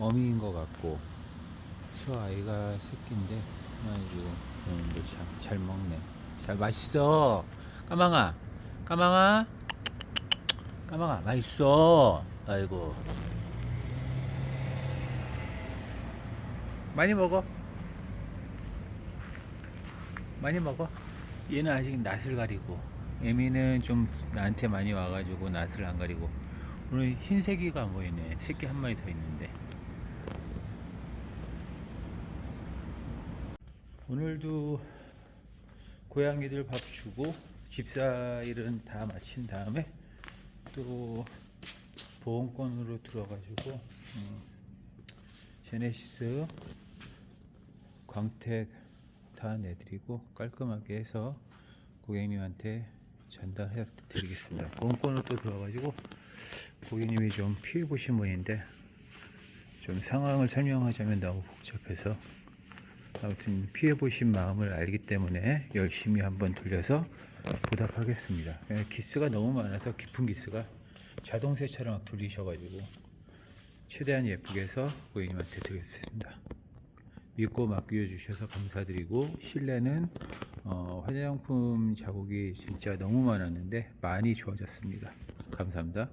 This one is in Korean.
어미인 것 같고 저 아이가 새끼인데 아이고 오늘도 참잘 먹네. 잘 맛있어. 까망아 까망아 까망아 맛있어. 아이고. 많이 먹어. 많이 먹어. 얘는 아직 낯을 가리고 에미는 좀 나한테 많이 와가지고 낯을 안 가리고 오늘 흰색이가 안 보이네. 새끼 한 마리 더 있는데 오늘도 고양이들 밥 주고 집사일은 다 마친 다음에 또 보험권으로 들어가지고 음, 제네시스 광택 다 내드리고 깔끔하게 해서 고객님한테 전달해 드리겠습니다. 보험권으로 또 들어가지고 고객님이 좀 피해 보신 분인데 좀 상황을 설명하자면 너무 복잡해서 아무튼 피해 보신 마음을 알기 때문에 열심히 한번 돌려서 보답하겠습니다. 예, 기스가 너무 많아서 깊은 기스가 자동 세차를 막 돌리셔가지고 최대한 예쁘게 해서 고객님한테 드리겠습니다. 믿고 맡겨 주셔서 감사드리고 실내는 어, 화장품 자국이 진짜 너무 많았는데 많이 좋아졌습니다. 감사합니다.